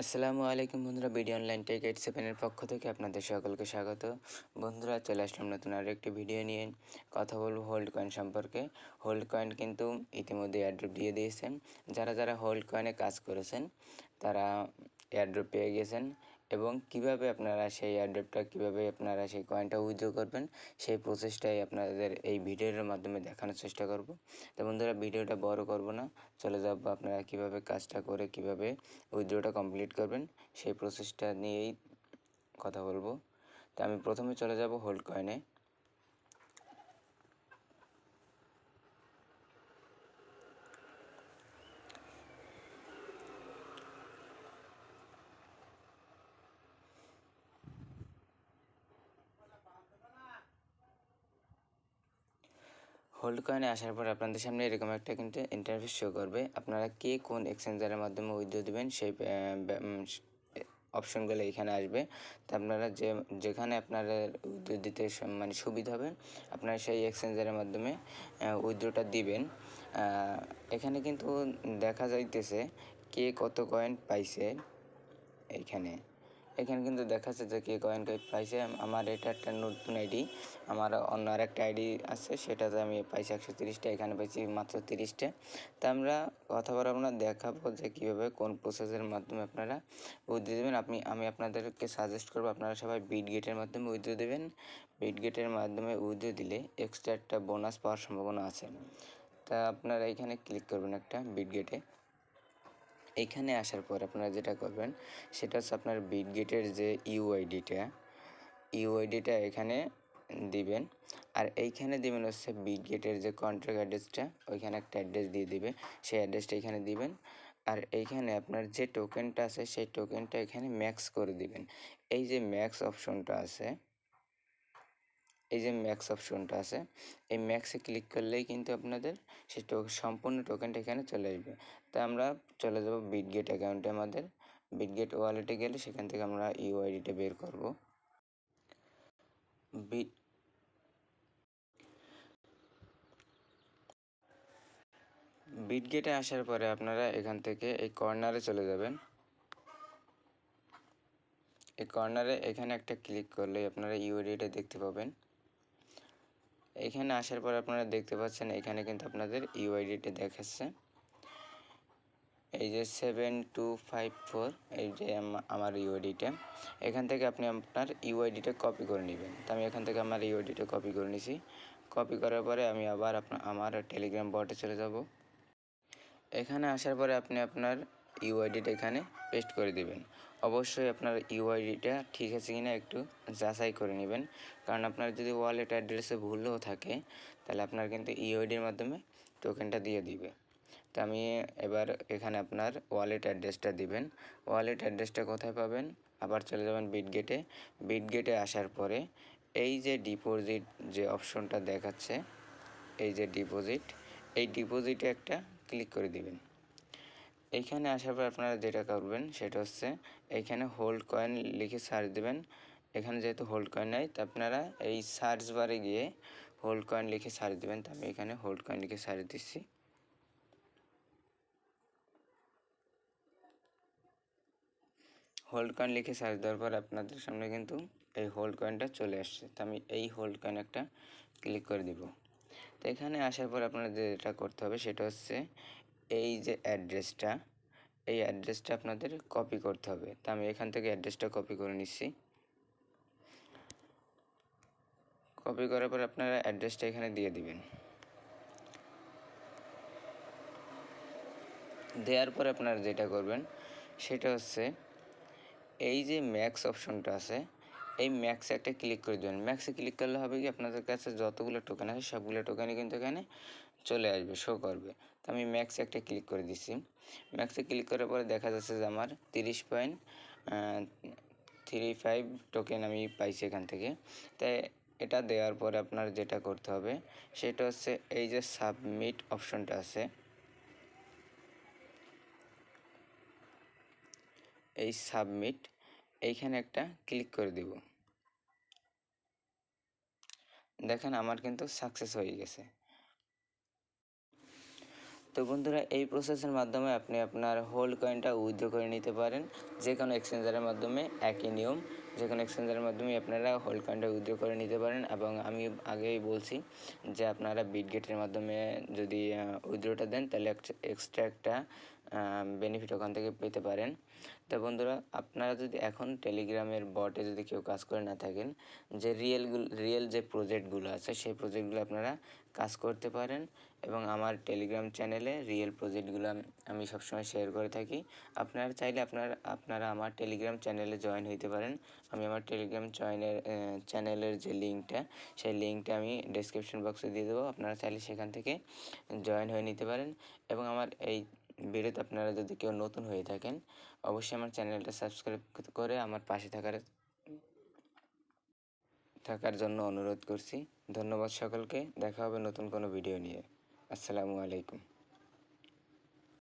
আসসালামু আলাইকুম বন্ধুরা, বিডি অনলাইন টেক এইট সেভেনের পক্ষ থেকে আপনাদের সকলকে স্বাগত। বন্ধুরা, চলে আসলাম নতুন আরও একটি ভিডিও নিয়ে। কথা বলব হোল্ড কয়েন সম্পর্কে। হোল্ড কয়েন কিন্তু ইতিমধ্যে এয়ারড্রপ দিয়ে দিয়েছেন। যারা যারা হোল্ড কয়েনে কাজ করেছেন, তারা এয়ারড্রপ পেয়ে গেছেন। এবং কীভাবে আপনারা সেই এয়ারড্রপটা কীভাবে আপনারা সেই কয়েনটা উইথড্র করবেন, সেই প্রসেসটাই আপনাদের এই ভিডিওর মাধ্যমে দেখানোর চেষ্টা করব। তো বন্ধুরা ভিডিওটা বড় করব না। চলে যাব আপনারা কীভাবে কাজটা করে, কীভাবে উইথড্রটা কমপ্লিট করবেন, সেই প্রসেসটা নিয়েই কথা বলব। তো আমি প্রথমে চলে যাব হোল্ড কয়েনে হোল্ড কয়েনে আসার পর আপনাদের সামনে এরকম একটা কিন্তু ইন্টারফেস শো করবে। আপনারা কে কোন এক্সচেঞ্জারের মাধ্যমে উইথড্র দেবেন সেই অপশনগুলো এখানে আসবে। তো আপনারা যে, যেখানে আপনারা উইথড্র দিতে মানে সুবিধা হবে, আপনারা সেই এক্সচেঞ্জারের মাধ্যমে উইথড্রটা দিবেন। এখানে কিন্তু দেখা যাইতেছে কে কত কয়েন পাইছে এইখানে এখানে কিন্তু দেখাচ্ছে যে কে কয়েন কয়েক পাইছে। আমার এটা একটা নতুন আইডি। আমার অন্য আরেকটা আইডি আছে, সেটাতে আমি পাইছি একশো তিরিশটা, এখানে পাইছি মাত্র তিরিশটা। তা আমরা কথা বলব না, দেখাবো যে কীভাবে, কোন প্রসেসের মাধ্যমে আপনারা উইথড্র দেবেন। আপনি, আমি আপনাদেরকে সাজেস্ট করব, আপনারা সবাই বিট গেটের মাধ্যমে উইথড্র দেবেন। বিট গেটের মাধ্যমে উইথড্র দিলে এক্সট্রা একটা বোনাস পাওয়ার সম্ভাবনা আছে। তা আপনারা এখানে ক্লিক করবেন একটা বিট গেটে এইখানে আসার পর আপনারা যেটা করবেন, সেটা হচ্ছে আপনার বিটগেটের যে ইউআইডিটা ইউআইডিটা এখানে দিবেন। আর এইখানে দিবেন হচ্ছে বিটগেটের যে কন্ট্রাক্ট অ্যাড্রেসটা ওইখানে একটা অ্যাড্রেস দিয়ে দিবে। সেই অ্যাড্রেসটা এখানে দিবেন। আর এইখানে আপনার যে টোকেনটা আছে, সেই টোকেনটা এখানে ম্যাক্স করে দিবেন। এই যে ম্যাক্স অপশনটা আছে এই যে ম্যাক্স অপশনটা আছে, এই ম্যাক্সে ক্লিক করলেই কিন্তু আপনাদের সেই সম্পূর্ণ টোকেনটা এখানে চলে আসবে। তা আমরা চলে যাব বিটগেট অ্যাকাউন্টে আমাদের। বিটগেট ওয়ালেটে গেলে সেখান থেকে আমরা ইউআইডিটা বের করব। বিট বিটগেটে আসার পরে আপনারা এখান থেকে এই কর্নারে চলে যাবেন। এই কর্নারে এখানে একটা ক্লিক করলে আপনারা ইউআইডিটা দেখতে পাবেন। এখানে আসার পর আপনারা দেখতে পাচ্ছেন, এখানে কিন্তু আপনাদের ইউআইডিটা দেখাচ্ছে। এই যে সেভেন টু ফাইভ ফোর এই যে আম- আমার ইউআইডিটা এখান থেকে আপনি আপনার ইউআইডিটা কপি করে নেবেন। তো আমি এখান থেকে আমার ইউআইডিটা কপি করে নিছি। কপি করার পরে আমি আবার আপনার, আমার টেলিগ্রাম বটে চলে যাব। এখানে আসার পরে আপনি আপনার ইউআইডিটা এখানে পেস্ট করে দিবেন। অবশ্যই আপনার ইউআইডিটা ঠিক আছে কিনা একটু যাচাই করে নেবেন। কারণ আপনার যদি ওয়ালেট অ্যাড্রেসে ভুলও থাকে, তাহলে আপনার কিন্তু ইউআইডির মাধ্যমে টোকেনটা দিয়ে দিবে। তো আমি এবার এখানে আপনার ওয়ালেট অ্যাড্রেসটা দিবেন। ওয়ালেট অ্যাড্রেসটা কোথায় পাবেন? আবার চলে যাবেন বিটগেটে বিটগেটে আসার পরে এই যে ডিপোজিট যে অপশনটা দেখাচ্ছে, এই যে ডিপোজিট এই ডিপোজিটে একটা ক্লিক করে দিবেন। এইখানে আসার পর আপনারা যেটা করবেন, সেটা হচ্ছে এইখানে হোল্ড কয়েন লিখে সার্চ দেবেন। এখানে যেহেতু হোল্ড কয়েন নাই, তো আপনারা এই সার্চ বারে গিয়ে হোল্ড কয়েন লিখে সার্চ দেবেন। তো আমি এখানে হোল্ড কয়েন লিখে সার্চ দিচ্ছি। হোল্ড কয়েন লিখে সার্চ দেওয়ার পর আপনাদের সামনে কিন্তু এই হোল্ড কয়েনটা চলে আসছে। তো আমি এই হোল্ড কয়েন একটা ক্লিক করে দিব। তো এখানে আসার পর আপনাদের যেটা করতে হবে, সেটা হচ্ছে এই যে অ্যাড্রেসটা এই অ্যাড্রেসটা আপনাদের কপি করতে হবে। তা আমি এখান থেকে অ্যাড্রেসটা কপি করে নিচ্ছি। কপি করার পর আপনারা অ্যাড্রেসটা এখানে দিয়ে দিবেন। দেওয়ার পর আপনারা যেটা করবেন, সেটা হচ্ছে এই যে ম্যাক্স অপশনটা আছে, এই ম্যাক্সে একটা ক্লিক করে দেবেন। ম্যাক্সে ক্লিক করলে হবে কি, আপনাদের কাছে যতগুলো টোকেন আছে, সবগুলো টোকেনই কিন্তু এখানে চলে আসবে শো করবে। আমি ম্যাক্সে একটা ক্লিক করে দিচ্ছি ম্যাক্সে ক্লিক করার পরে দেখা যাচ্ছে যে আমার তিরিশ পয়েন্ট থ্রি ফাইভ টোকেন আমি পাইছি এখান থেকে। তাই এটা দেওয়ার পরে আপনার যেটা করতে হবে, সেটা হচ্ছে এই যে সাবমিট অপশনটা আছে। এই সাবমিট এইখানে একটা ক্লিক করে দিব। দেখেন আমার কিন্তু সাকসেস হয়ে গেছে। তো বন্ধুরা, এই প্রসেসের মাধ্যমে আপনি আপনার হোল কয়েনটা উইথড্র করে নিতে পারেন। যে কোনো এক্সচেঞ্জারের মাধ্যমে, একই নিয়ম। যে কোনো এক্সচেঞ্জারের মাধ্যমে আপনারা হোল কয়েনটা উইথড্র করে নিতে পারেন। এবং আমি আগেই বলছি যে, আপনারা বিটগেটের মাধ্যমে যদি উইথড্রটা দেন, তাহলে এক্সট্রা একটা বেনিফিট ওখান থেকে পেতে পারেন। তো বন্ধুরা, আপনারা যদি এখন টেলিগ্রামের বটে যদি কেউ কাজ করে না থাকেন, যে রিয়েলগুলো রিয়েল যে প্রজেক্টগুলো আছে, সেই প্রজেক্টগুলো আপনারা কাজ করতে পারেন এবং আমার টেলিগ্রাম চ্যানেলে রিয়েল প্রজেক্টগুলো আমি সবসময় শেয়ার করে থাকি। আপনারা চাইলে আপনার, আপনারা আমার টেলিগ্রাম চ্যানেলে জয়েন হইতে পারেন। আমি আমার টেলিগ্রাম জয়েনের চ্যানেলের যে লিঙ্কটা সেই লিঙ্কটা আমি ডেসক্রিপশন বক্সে দিয়ে দেবো। আপনারা চাইলে সেখান থেকে জয়েন হয়ে নিতে পারেন। এবং আমার এই ভিডিওতে আপনারা যদি কেউ নতুন হয়ে থাকেন, অবশ্যই আমার চ্যানেলটা সাবস্ক্রাইব করে আমার পাশে থাকার থাকার জন্য অনুরোধ করছি। ধন্যবাদ সকলকে। দেখা হবে নতুন কোনো ভিডিও নিয়ে। আসসালামু আলাইকুম।